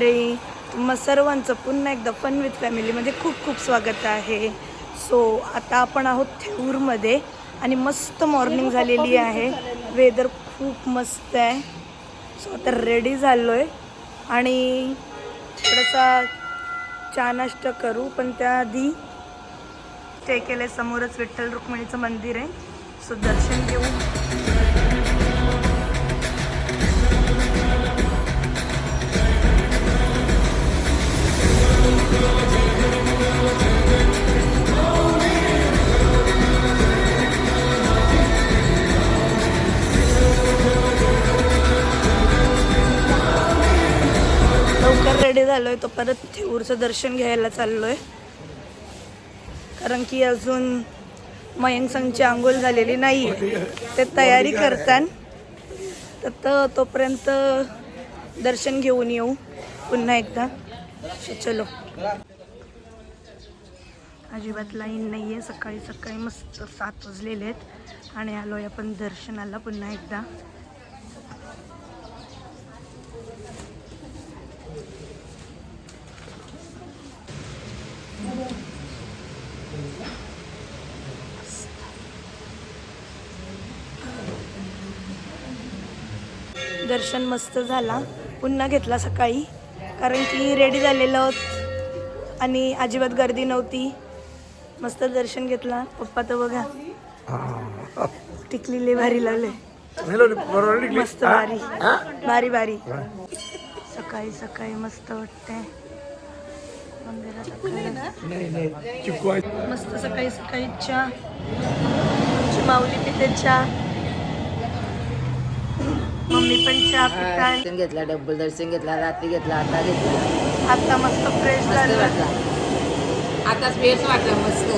मंडळी तुम्हा सर्वांचं पुन्हा एकदा फन विथ फॅमिलीमध्ये खूप खूप स्वागत आहे. सो आता आपण आहोत थेऊरमध्ये आणि मस्त मॉर्निंग झालेली आहे. वेदर खूप मस्त आहे. सो आता रेडी झालो आहे आणि थोडासा चहा नाश्ता करू पण त्याआधी स्टे केलं समोरच विठ्ठल रुक्मिणीचं मंदिर आहे. सो दर्शन घेऊ. रेडी झालोय तो परत थेऊरचं दर्शन घ्यायला चाललोय. कारण की अजून मयंक संघची आंघोळ झालेली नाही आहे ते तयारी करतान. तर त- तोपर्यंत दर्शन घेऊन येऊ. पुन्हा एकदा. चलो. अजिबात लाईन नाही आहे सकाळी सकाळी मस्त सात वाजलेले आहेत. आणि आलोय आपण दर्शनाला पुन्हा एकदा. दर्शन मस्त झाला. पुन्हा घेतला सकाळी. कारण की रेडी झालेलं आणि अजिबात गर्दी नव्हती. मस्त दर्शन घेतला. पप्पा तर बघा. टिकलेले भारी लावले मस्त भारी. भारी भारी. सकाळी सकाळी मस्त वाटतंय. मंदिरात. मस्त सकाळी सकाळी चहा. माऊली पिते चहा. मम्मी पण चहा दर्शन घेतला डब्बल दर्शन घेतला रात्री घेतला आता घेतला. आता मस्त फ्रेश मस्त झालं. वाटला. आता स्पेस वाटला मस्त.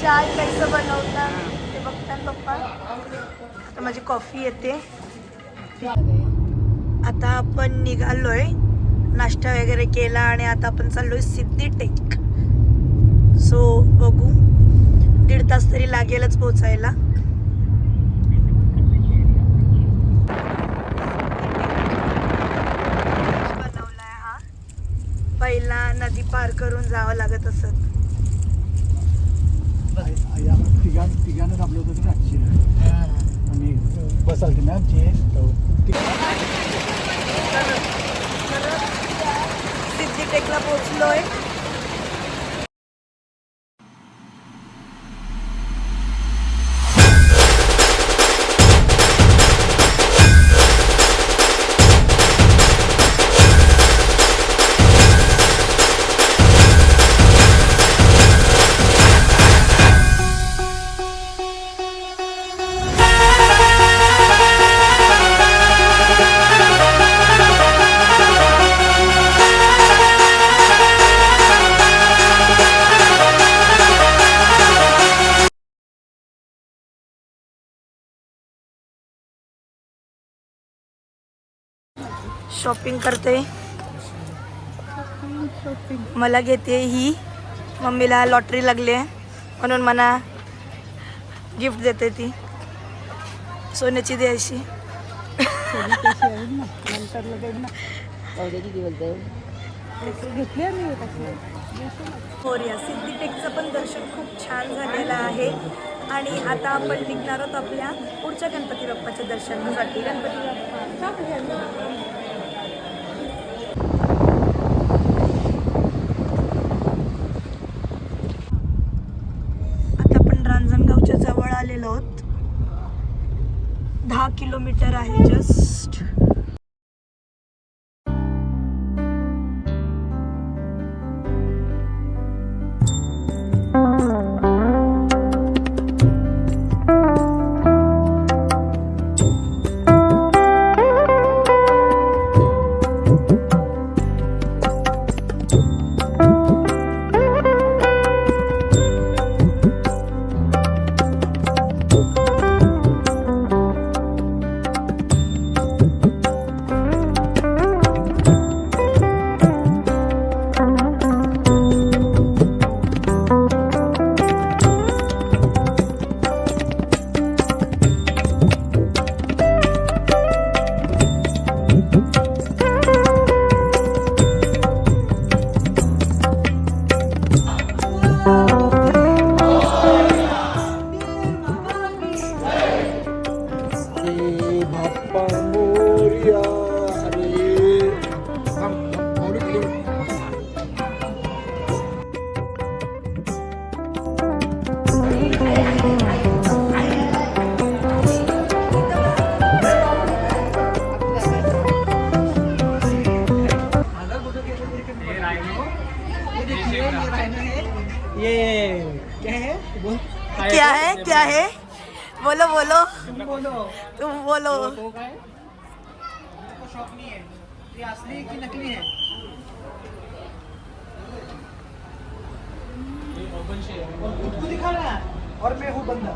चहा कसं बनवता ते बघतात पप्पा. आता माझी कॉफी येते. आता आपण निघालोय. नाश्ता वगैरे केला आणि आता आपण चाललोय सिद्धिटेक सो बघू. दीड तास तरी लागेलच पोचायला बनवलाय हा पहिला नदी पार करून जावं लागत असत. आपलं होतं ना आणि बस आलती ना आमची? सिद्धिटेकला पोहोचलोय. शॉपिंग करते. मला घेते ही. मम्मीला लॉटरी लागली आहे. म्हणून मला गिफ्ट देते ती. सोन्याची द्यायची. हो पावसाची ती सिद्धिटेकचं पण दर्शन खूप छान झालेलं आहे. आणि आता आपण निघणार आहोत आपल्या पुढच्या गणपती बाप्पाच्या दर्शनासाठी. गणपती बाप्पा आता आपण रांजणगावच्या जवळ आलेलो आहोत दहा किलोमीटर आहे. बाप्पा मोरया और मैं हूँ बंदा।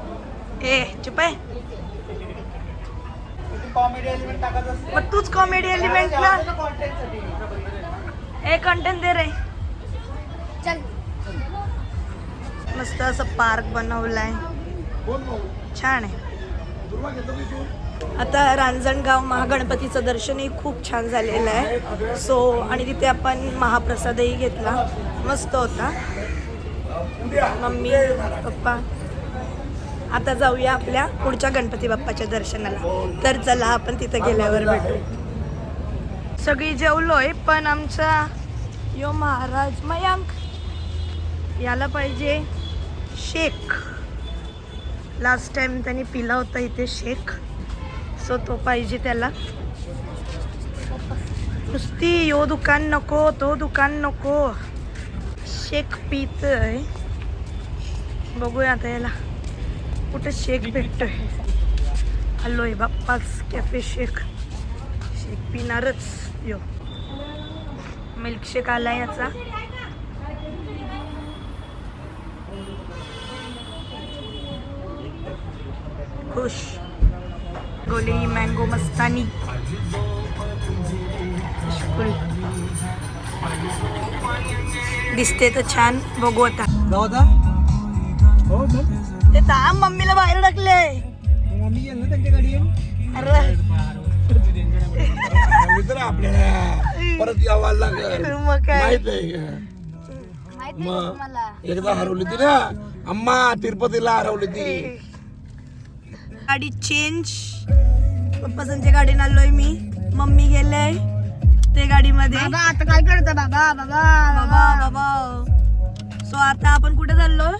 ए चुप आहे कॉमेडी एलिमेंट टाकत असते। मग तूच कॉमेडी एलिमेंटला ए कंटेंट दे रे। मस्त असं पार्क बनवलाय। छान आहे। आता रांजणगाव महागणपतीचं दर्शनही खूप छान झालेलं आहे. सो आणि तिथे आपण महाप्रसादही घेतला. मस्त होता. Mummy papa. आता जाऊया आपल्या पुढच्या गणपती बाप्पाच्या दर्शनाला. तर चला आपण तिथे गेल्यावर भेटू. सगळी जेवलोय पण आमचा यो महाराज मयांक. याला पाहिजे शेक. लास्ट टाइम त्यांनी पिला होता इथे शेक. सो तो पाहिजे त्याला. नुसती यो दुकान नको तो दुकान नको. शेक पितय. बघूया आता याला. कुठे शेक भेटतोय? आहे बाप्पाच कॅफे शेक. शेक पिणारच. यो. मिल्कशेक आला याचा. खुश. गोली मँगो मस्तानी. दिसते तर छान. बघू आता. हो ते थांब मम्मीला बाहेर टाकले मम्मी गेल ना त्यांच्या गाडी अरे. तर आपल्याला. परत यावं लागेल. मग काय? माहीत आहे. का? मग एकदा हरवली ती ना अम्मा तिरुपतीला हरवली ती. गाडी चेंज पप्पा संजय गाडीने आलोय मी. मम्मी गेले ते गाडीमध्ये. आता काय करता बाबा? बाबा. बाबा बाबा. सो आता आपण कुठे चाललो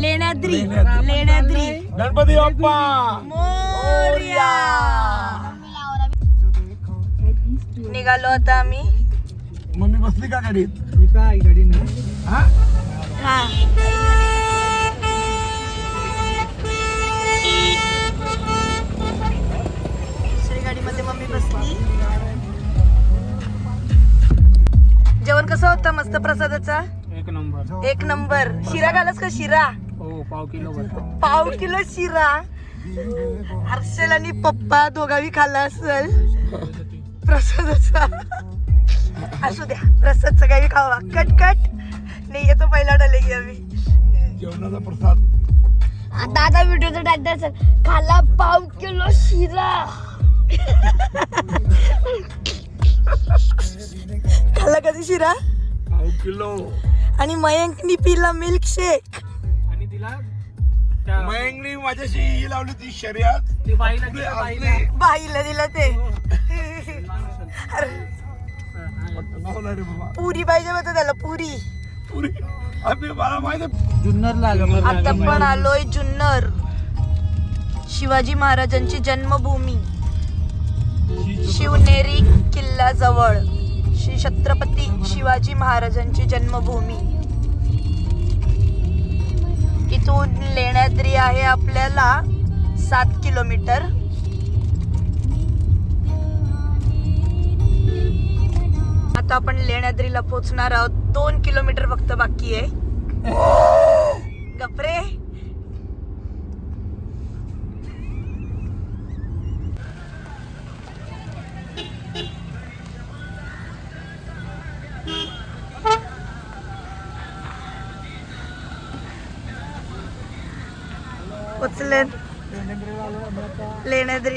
लेण्याद्री लेण्याद्री गणपती बाप्पा. मोरया. निघालो आता आम्ही. मम्मी बसली का गाडीत काय गाडी ना. हा? हा. दुसरी गाडीमध्ये मम्मी बसली. जेवण कसं होतं मस्त प्रसादाचा? एक नंबर. एक नंबर. शिरा घालस का शिरा? हो पाव किलो पाव किलो शिरा. हर्षल आणि पप्पा दोघावी खाल्ला असेल. प्रसादाचा. असू द्या प्रसाद सगळी खावा. कट कट नाही येतो पहिला डले मी जेवणाचा प्रसाद. आता आता व्हिडिओचं टाकतात खाला पाव किलो शिरा. खाल्ला कधी शिरा? पाव किलो. आणि मयंकनी पिला मिल्क शेक मयंकनी माझ्याशी ही लावली ती शर्यत. ते बाईला दिलं. बाईला. बाईला दिलं ते. अरे, रे बाबा. पुरी पाहिजे होतं त्याला पुरी. पुरी. आम्ही मला माहीत आहे. जुन्नरला आलो. आता पण आलोय जुन्नर. शिवाजी महाराजांची जन्मभूमी. शिवनेरी किल्ला जवळ श्री छत्रपती शिवाजी महाराजांची जन्मभूमी. इथून लेण्याद्री आहे आपल्याला सात किलोमीटर. आता आपण लेण्याद्रीला पोहोचणार आहोत. दोन किलोमीटर फक्त बाकी आहे. गपरे.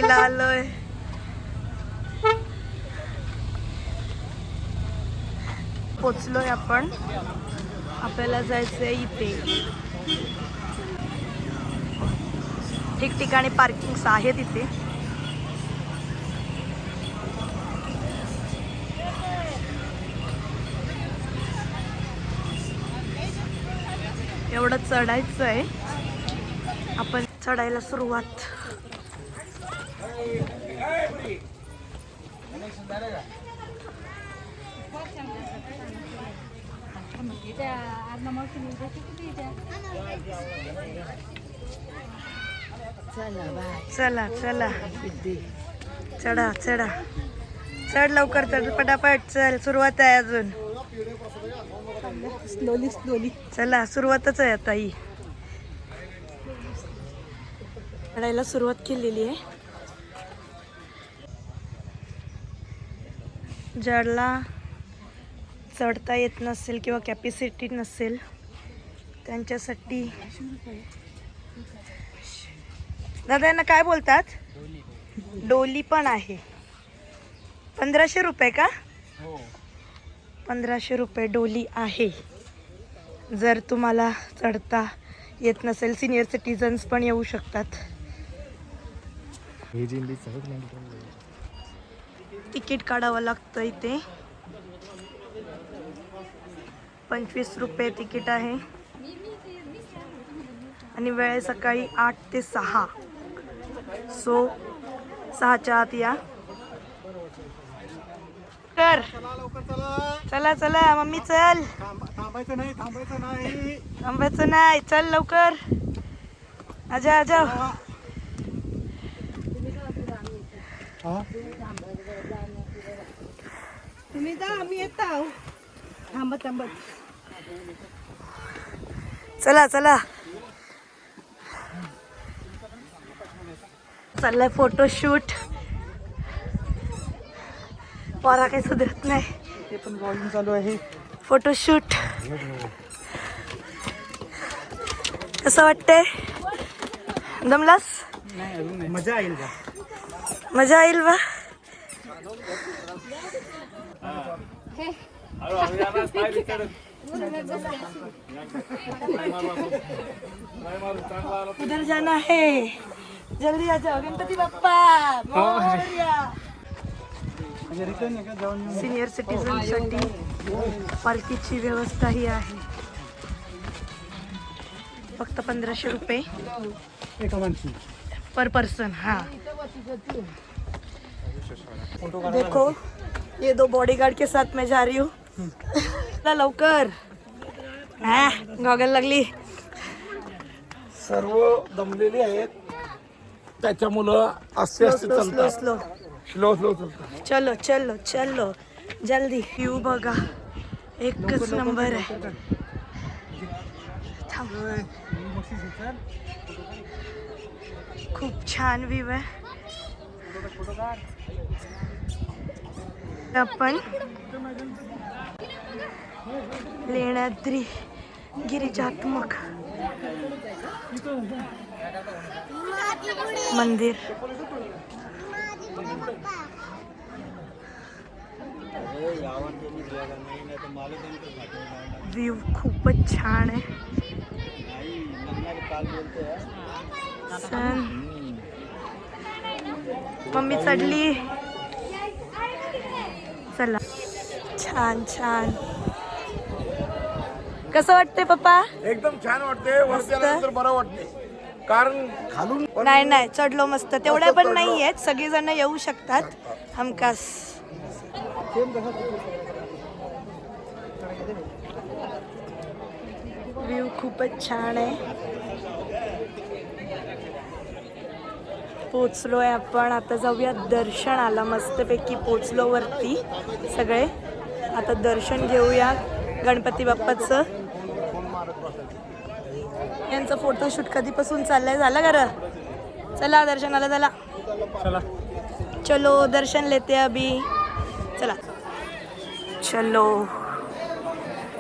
साईडला आलोय eh. पोचलोय आपण. आपल्याला जायचंय इथे. ठिकठिकाणी पार्किंग्स आहेत इथे. एवढं चढायचं आहे आपण चढायला सुरुवात. चला बाय चला चला. चढा चढा. चढ लवकर चढ. पटापट चल. सुरुवात आहे अजून. स्लोली स्लोली चला सुरुवातच आहे आता ही. चढायला सुरुवात केलेली आहे. ज्याला चढता येत नसेल किंवा कॅपॅसिटी नसेल त्यांच्यासाठी. दादा यांना काय बोलतात? डोली पण आहे. पंधराशे रुपये का? पंधराशे रुपये डोली आहे. जर तुम्हाला चढता येत नसेल सिनियर सिटीजन्स पण येऊ शकतात. तिकीट काढावं लागतं इथे. पंचवीस रुपये तिकीट आहे. आणि वेळ आहे सकाळी आठ ते सहा. सो सहाच्या आत या. कर. चला चला मम्मी चल. थांबायचं नाही थांबायचं नाही थांबायचं नाही चल लवकर. आजा आजा. तुम्ही जा आम्ही येत आहो थांबत थांबत. चला चला. चाललाय फोटोशूट पोरा काही सुधरत नाही. ते पण चालू आहे. फोटोशूट कसं वाटतंय? दमलास? मजा येईल का? मजा येईल बा. उधर जाना है। जल्दी आ जाओ, गणपती बाप्पा। मोरया. म्हणजे रिटर्न आहे का जाऊन येऊन सिनियर सिटीजनसाठी आहे. फक्त पंधराशे रुपये. पर पर्सन हाँ. देखो, ये दो बॉडीगार्ड के साथ मैं जा रही हूँ. लवकर. हा गॉगल लागली. सर्व दमलेली आहेत. त्याच्यामुळं असे असे स्लो स्लो चालतात. स्लो. स्लो स्लो चालतात. चलो चलो चलो. जल्दी व्यू बघा. एकच नंबर आहे. थांब. खूप छान व्ह्यू आहे. आपण लेण्याद्री गिरिजात्मक मंदिर. व्ह्यू खूपच छान आहे. सन मम्मी चढली. चला. छान छान. कसं वाटतंय पप्पा? एकदम छान वाटते वरती आल्यानंतर बरं वाटते कारण खालून नाही नाही चढलो मस्त. तेवढ्या पण नाही आहेत सगळेजण येऊ शकतात. हमखास. व्ह्यू खूपच छान आहे. पोचलोय आपण. आता जाऊया दर्शन आला मस्तपैकी पोचलो वरती सगळे. आता दर्शन घेऊया गणपती बाप्पाचं. यांचं फोटोशूट कधीपासून चाललंय? झालं का र? चला दर्शनाला चला. चला. चलो दर्शन लेते अभी. चला. चलो.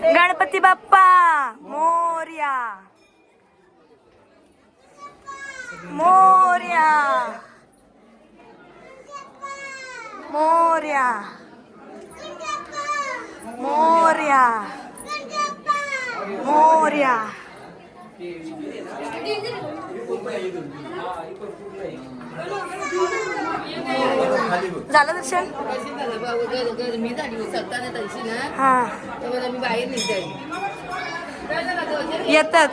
गणपती बाप्पा मोर्या. मोर्या. मोर्या. मोर्या मोर्या झालं दर्शन? गरमी झाली तशी ना हा. मी बाहेर येतात.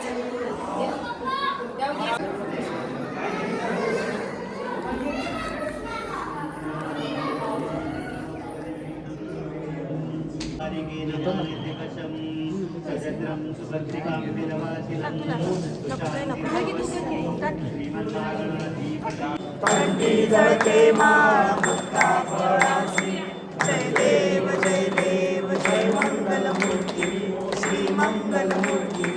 जळके माळ मुक्ता फळासी जय देव जय देव जय मंगलमूर्ती श्री मंगलमूर्ती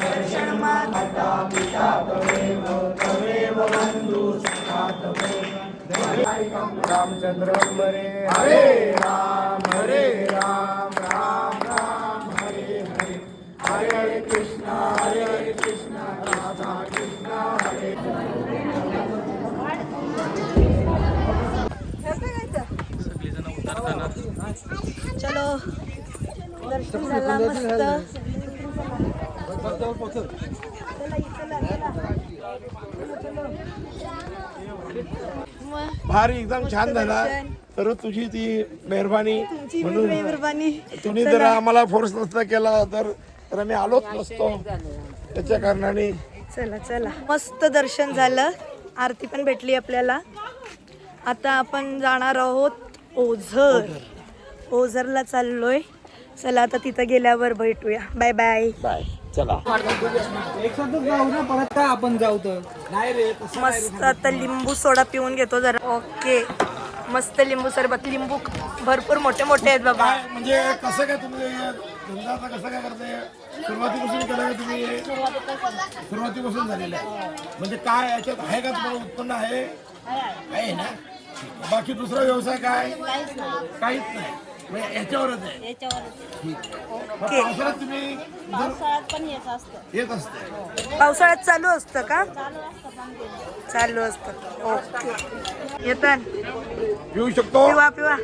दर्शन माता पिता तमेव तमेव बंधू सखा रामचंद्र हरे हरे राम। दर्शन झाला मस्त. भारी एकदम छान झाला. तर तुझी ती मेहरबानी तुमची म्हणून मेहरबानी. तुम्ही जर आम्हाला फोर्स नसता केला तर तर आम्ही आलोच नसतो. त्याच्या कारणाने चला चला. मस्त दर्शन झालं. आरती पण भेटली आपल्याला. आता आपण जाणार आहोत ओझर. ओझरला चाललोय. चला आता तिथं गेल्यावर भेटूया. बाय बाय बाय चला. एक साथच जाऊ ना परत काय आपण जाऊ तर मस्त आता लिंबू सोडा पिऊन घेतो जरा. ओके मस्त लिंबू सरबत. लिंबू भरपूर मोठे मोठे आहेत बाबा. म्हणजे कसं काय तुम्ही धंदा कसं काय करताय? सुरुवातीपासून केलं का तुम्ही? सुरुवातीपासून झालेलं आहे. म्हणजे काय याच्यात आहे का तुम्हाला उत्पन्न आहे? आहे ना? बाकी दुसरा व्यवसाय काय? काहीच नाही. याच्यावरच आहे. ठीक मग पावसाळ्यात तुम्ही जर येत असते. पावसाळ्यात चालू असतं का? चालू असतं ओके. येतात येऊ शकतो. पिवा पिवा.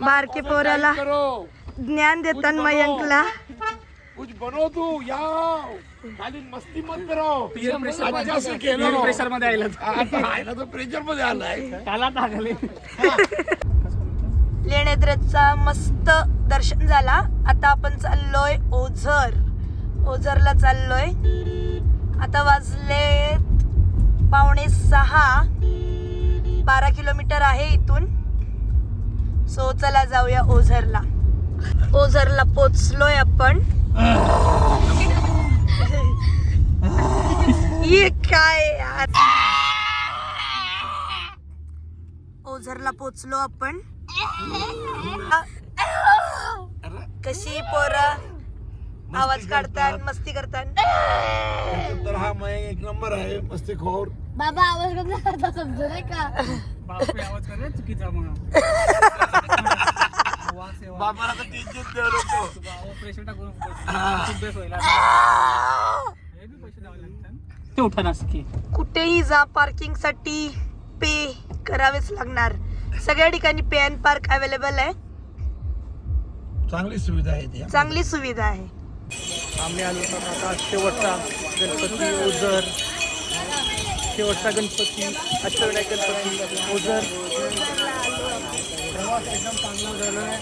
बारके पोराला ज्ञान देतात मयंकला कुछ बनो तू खाली मस्ती मत करो। प्रेशरमध्ये आयला प्रेशरमध्ये आलाय. त्याला टाकले लेण्याद्रचा मस्त दर्शन झाला. आता आपण चाललोय ओझर. ओझरला चाललोय. आता वाजले पावणे सहा. बारा किलोमीटर आहे इथून. सो चला जाऊया ओझरला. ओझरला पोचलोय आपण. ये काय यार? ओझरला पोचलो आपण. कशी पोरं? आवाज काढतात मस्ती करतात. तर हा मय एक नंबर आहे मस्ती खोर. बाबा आवाज करता समजू नाही का? बापरे आवाज चुकीचा मग. तर टेन्शन देऊ नको टाकून हे. ते उठा कुठेही जा पार्किंगसाठी पे करावेच लागणार. सगळ्या ठिकाणी पे अँड पार्क अवेलेबल आहे. चांगली सुविधा आहे ती. चांगली सुविधा आहे. आम्ही आलो तर आता शेवटचा गणपती ओझर. शेवटचा गणपती अष्टविनायक गणपती ओझर. प्रवास एकदम चांगला झाला आहे.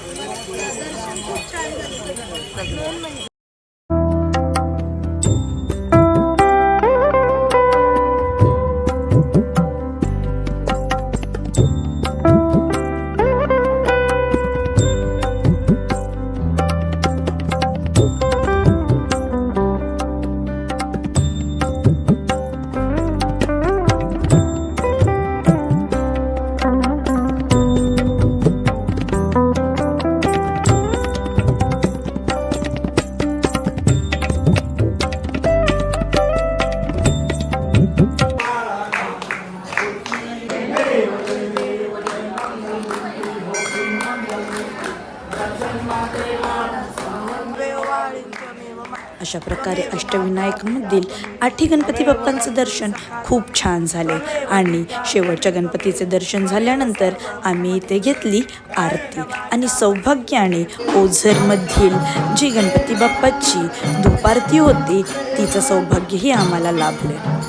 अष्टविनायकमधील आठी गणपती बाप्पांचं दर्शन खूप छान झाले आणि शेवटच्या गणपतीचे दर्शन झाल्यानंतर आम्ही इथे घेतली आरती. आणि सौभाग्याने ओझरमधील जी गणपती बाप्पाची दुपारती होती तिचं सौभाग्यही आम्हाला लाभले.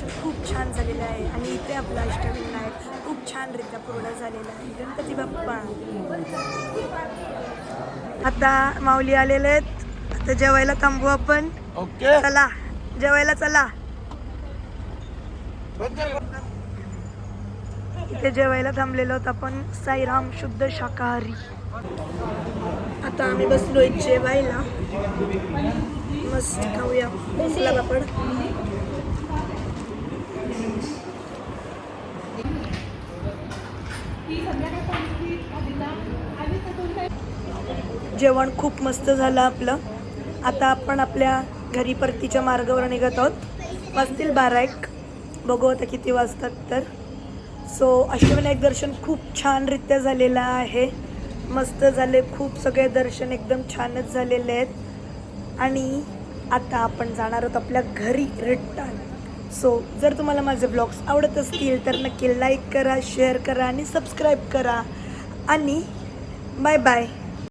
दर्शन खूप छान झालेलं आहे आणि इथे आपला अष्टविनायक खूप छानरित्या पूर्ण झालेला आहे. गणपती बाप्पा. आता माऊली आलेले आहेत. आता जेवायला थांबू आपण. ओके. चला. जेवायला चला. इथे जेवायला थांबलेलो आहोत आपण. साईराम शुद्ध शाकाहारी. आता आम्ही बसलोय जेवायला. मस्त खाऊया. मसाला पापड जेवण खूप मस्त झालं आपलं. आता आपण आपल्या घरी परतीच्या मार्गावर निघत आहोत. वाजतील बारा एक. बघू आता किती वाजतात तर. सो अष्टविनायक दर्शन खूप छानरित्या झालेलं आहे. मस्त झाले खूप सगळे दर्शन एकदम छानच झालेले आहेत. आणि आता आपण जाणार आहोत आपल्या घरी रिटर्न. सो जर तुम्हाला माझे ब्लॉग्स आवडत असतील तर नक्की लाईक करा शेअर करा आणि सबस्क्राईब करा. आणि बाय बाय